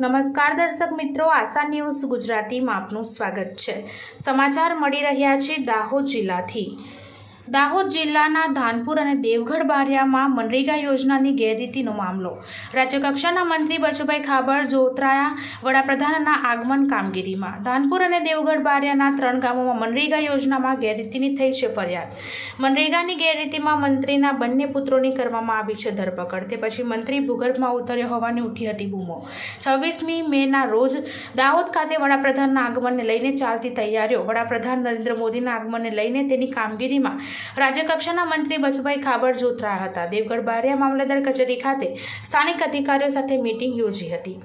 નમસ્કાર દર્શક મિત્રો, આશા ન્યૂઝ ગુજરાતીમાં આપનું સ્વાગત છે. સમાચાર મળી રહ્યા છે દાહોદ જિલ્લાથી. દાહોદ જિલ્લાના ધાનપુર અને દેવગઢ બારિયામાં મનરેગા યોજનાની ગેરરીતિનો મામલો. રાજ્યકક્ષાના મંત્રી બચુભાઈ ખાબડ જોતરાયા વડાપ્રધાનના આગમન કામગીરીમાં. ધાનપુર અને દેવગઢ બારિયાના ત્રણ ગામોમાં મનરેગા યોજનામાં ગેરરીતિની થઈ છે ફરિયાદ. મનરેગાની ગેરરીતિમાં મંત્રીના બંને પુત્રોની કરવામાં આવી છે ધરપકડ. તે પછી મંત્રી ભૂગર્ભમાં ઉતર્યો હોવાની ઉઠી હતી બૂમો. છવ્વીસમી મેના રોજ દાહોદ ખાતે વડાપ્રધાનના આગમનને લઈને ચાલતી તૈયારીઓ. વડાપ્રધાન નરેન્દ્ર મોદીના આગમનને લઈને તેની કામગીરીમાં રાજ્યકક્ષાના મંત્રી બચુભાઈ ખાબડ જોતરા હતા. દેવગઢ બારિયા મામલતદાર કચેરી ખાતે સ્થાનિક અધિકારીઓ સાથે મીટિંગ યોજી હતી.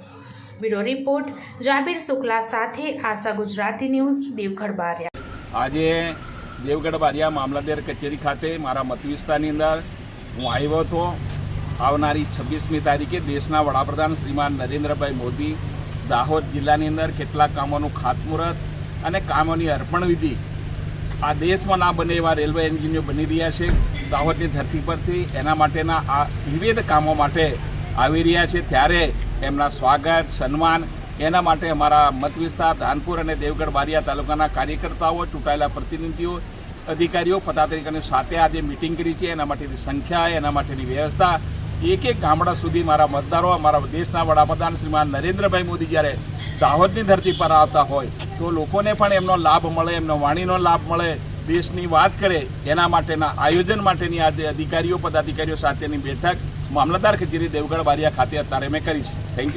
બ્યુરો રિપોર્ટ, જાબીર શુક્લા સાથે આશા ગુજરાતી ન્યૂઝ, દેવગઢ બારિયા. આજે દેવગઢ બારિયા મામલતદાર કચેરી ખાતે મારા મત વિસ્તારની અંદર હું આવ્યો હતો. આવનારી છવ્વીસમી તારીખે દેશના વડાપ્રધાન શ્રીમાન નરેન્દ્રભાઈ મોદી દાહોદ જિલ્લાની અંદર કેટલાક કામોનું ખાતમુહૂર્ત અને કામોની અર્પણ વિધિ આ દેશમાં ના બને એવા રેલવે એન્જિનિયર બની રહ્યા છે, દાહોદની ધરતી પરથી એના માટેના આ વિવિધ કામો માટે આવી રહ્યા છે. ત્યારે એમના સ્વાગત, સન્માન, એના માટે અમારા મત વિસ્તાર ધાનપુર અને દેવગઢ બારિયા તાલુકાના કાર્યકર્તાઓ, ચૂંટાયેલા પ્રતિનિધિઓ, અધિકારીઓ, પદાધિકારીઓ સાથે આજે મિટિંગ કરી છે. એના માટેની સંખ્યા, એના માટેની વ્યવસ્થા, એક એક ગામડા સુધી મારા મતદારો, અમારા દેશના વડાપ્રધાન શ્રીમાન નરેન્દ્રભાઈ મોદી જ્યારે દાહોદની ધરતી પર આવતા હોય, તો લોકોને પણ એમનો લાભ મળે, એમનો વાણીનો લાભ મળે, દેશની વાત કરે, એના માટેના આયોજન માટેની આજે અધિકારીઓ, પદાધિકારીઓ સાથેની બેઠક મામલતદાર કચેરી દેવગઢ બારિયા ખાતે અત્યારે મેં કરી છે. Thank you